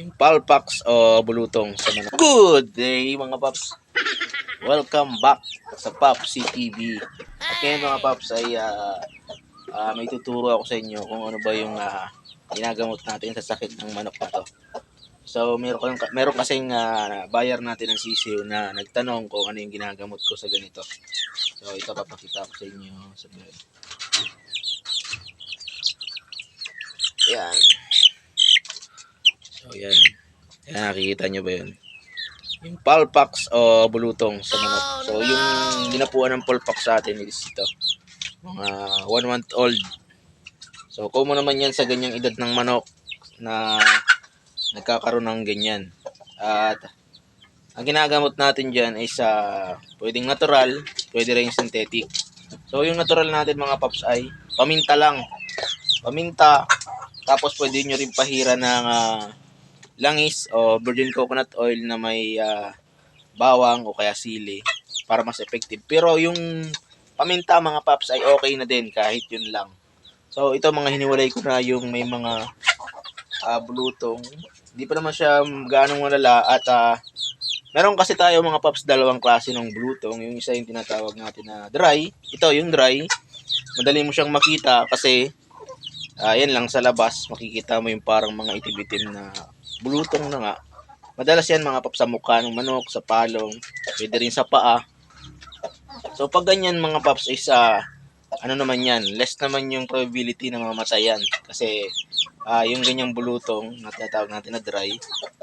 Yung palpax o bulutong sa manok. Good day mga paps! Welcome back sa Paps CTV. At ngayon mga paps ay ah, ah, may tuturo ako sa inyo kung ano ba yung ah, ginagamot natin sa sakit ng manok na to. So meron, meron kasing ah, buyer natin ng sisiw na nagtanong kung ano yung ginagamot ko sa ganito. So ito papakita ko sa inyo. Sabi. Yan. So, yan. Yan, nakikita nyo ba yun? Yung palpax o bulutong sa manok. So, yung ginapuan ng palpax sa atin is ito. Mga one month old. So, common naman yan sa ganyang edad ng manok na nagkakaroon ng ganyan. At ang ginagamot natin dyan is uh, pwedeng natural, pwede rin synthetic. So, yung natural natin mga paps ay paminta lang. Paminta, tapos pwede nyo rin pahira ng ah, langis o virgin coconut oil na may ah, bawang o kaya sili para mas effective. Pero yung paminta mga paps ay okay na din kahit yun lang. So ito mga hiniwalay ko na yung may mga ah, bulutong. Hindi pa naman siya ganong malala at ah, meron kasi tayo mga paps dalawang klase ng bulutong. Yung isa yung tinatawag natin na dry. Ito yung dry. Madali mo siyang makita kasi Ah, yan lang sa labas, makikita mo yung parang mga itim-itim na bulutong na nga. Madalas yan mga pap sa mukha ng manok, sa palong, pwede rin sa paa. So pag ganyan mga paps is ah, ano naman yan, less naman yung probability na mamatayan. Kasi ah, yung ganyang bulutong na tinatawag natin na dry,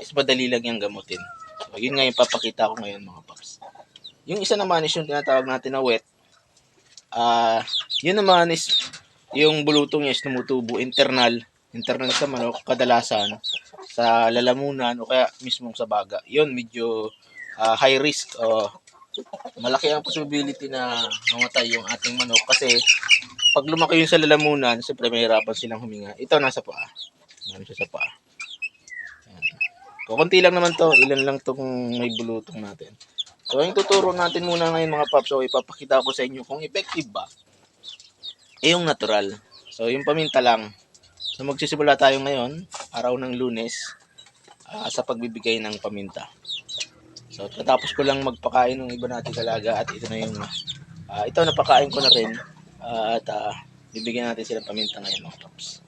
is madali lang yung gamutin. So yun nga yung papakita ko ngayon mga paps. Yung isa naman is yung tinatawag natin na wet. Ah, yun naman is yung bulutong niya is tumutubo internal, internal sa manok, kadalasan sa lalamunan o kaya mismong sa baga. Yun, medyo ah, high risk o malaki ang possibility na mamatay yung ating manok kasi pag lumaki yun sa lalamunan, siyempre mahirapan silang huminga. Ito nasa paa. Ano siya sa paa. Kukunti lang naman to, ilan lang tong may bulutong natin. So, yung tuturo natin muna ngayon mga paps, so ipapakita ko sa inyo kung effective ba eh, yung natural. So, yung paminta lang. So, magsisimula tayo ngayon, araw ng lunes, ah, sa pagbibigay ng paminta. So, katapos ko lang magpakain ng iba nating kalaga at ito na yung, ah, ito napakain ko na rin. Ah, at ah, bibigyan natin sila paminta ngayon mga paps.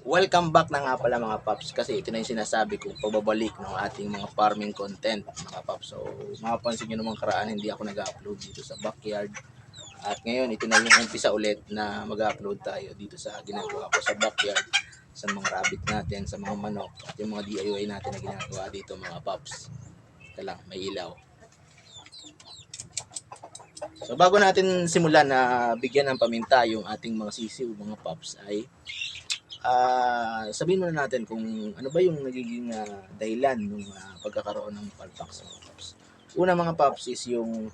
Welcome back na nga pala mga paps kasi ito na yung sinasabi kong pagbabalik ng ating mga farming content mga paps. So, mapapansin nyo naman karaan hindi ako nag-upload dito sa backyard. At ngayon, ito na yung umpisa ulit na mag-upload tayo dito sa ginagawa ko sa backyard, sa mga rabbit natin, sa mga manok, at yung mga DIY natin na ginagawa dito mga paps. Ito lang, may ilaw. So bago natin simulan na bigyan ng paminta yung ating mga sisiw, mga paps, ay ah sabihin muna natin kung ano ba yung nagiging ah, dahilan ng pagkakaroon ng palpax mga paps. Una mga paps is yung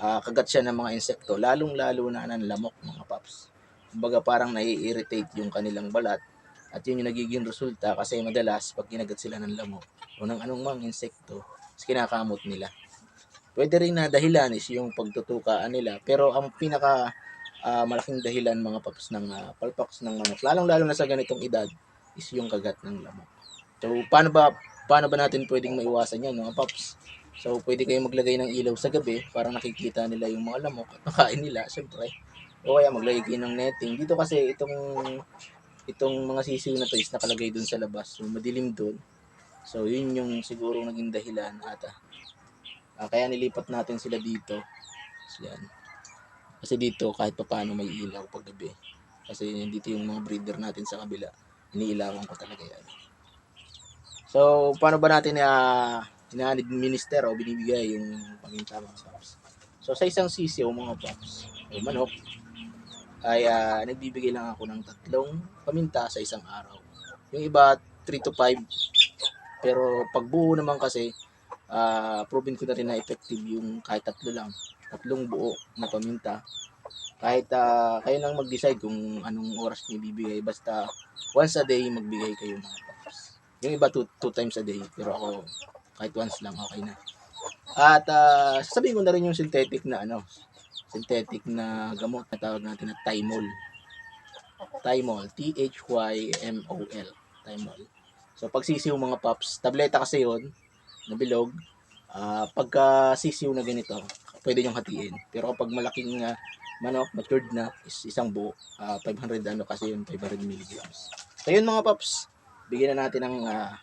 ah, kagat siya ng mga insekto, lalong-lalo na ng lamok mga paps. Kumbaga parang nai-irritate yung kanilang balat at yun yung nagiging resulta kasi madalas pag kinagat sila ng lamok o ng anong mang insekto, kinakamot nila. Pwede rin na dahilan is yung pagtutukaan nila pero ang pinaka ah, malaking dahilan mga paps ng ah, palpax ng manok, lalong-lalo na sa ganitong edad is yung kagat ng lamok. So paano ba paano ba natin pwedeng maiwasan yan mga paps? So, pwede kayong maglagay ng ilaw sa gabi para nakikita nila yung mga lamok at makain nila, syempre. O kaya maglagay kayo ng netting. Dito kasi itong itong mga sisiw na to is nakalagay dun sa labas. So, madilim dun. So, yun yung siguro naging dahilan ata. Ah, kaya nilipat natin sila dito. So, yan. Kasi dito kahit pa paano may ilaw pag gabi. Kasi dito yung mga breeder natin sa kabila. Iniilawan ko talaga yan. So, paano ba natin ah ina-administer o binibigay yung paminta mga paps. So sa isang sisiw mga paps, o manok, ay ah, nagbibigay lang ako ng tatlong paminta sa isang araw. Yung iba 3 to 5. Pero pag buo naman kasi, ah proven ko na rin na effective yung kahit tatlo lang. Tatlong buo na paminta. Kahit ah, kayo nang mag-decide kung anong oras niyo bibigay. Basta once a day magbigay kayo mga paps. Yung iba two, two times a day. Pero ako kahit once lang okay na. At ah, sasabihin ko na rin yung synthetic na ano, synthetic na gamot na tawag natin na Thymol. Thymol, T-H-Y-M-O-L. Thymol. So pag sisiw mga paps, tableta kasi yon na bilog. Ah, pagka sisiw na ganito, pwede niyong hatiin. Pero kapag malaking ah, manok, matured na, is isang buo, ah, 500 ano kasi yun, 500 milligrams. So yun mga paps, bigyan na natin ng ah,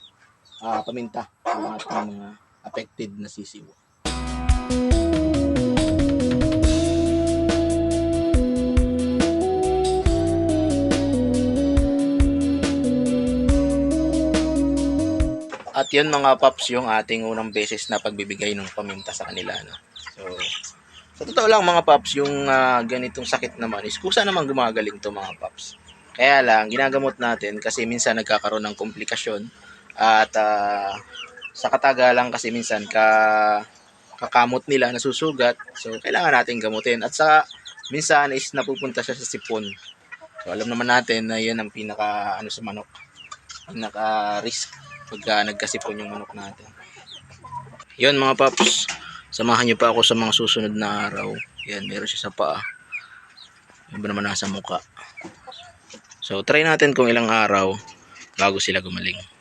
ah, paminta ng ating mga affected na sisiw. At yun mga paps, yung ating unang beses na pagbibigay ng paminta sa kanila. No? So, sa totoo lang mga paps, yung ah, ganitong sakit naman is kusa naman gumagaling to mga paps. Kaya lang, ginagamot natin kasi minsan nagkakaroon ng komplikasyon at ah, sa katagalan kasi minsan ka kakamot nila nasusugat. So, kailangan natin gamutin. At sa minsan is napupunta siya sa sipon. So, alam naman natin na yan ang pinaka ano sa manok. Pinaka risk pagka nagkasipon yung manok natin. Yun mga paps, samahan niyo pa ako sa mga susunod na araw. Yan, meron siya sa paa. Iba naman nasa muka. So, try natin kung ilang araw bago sila gumaling.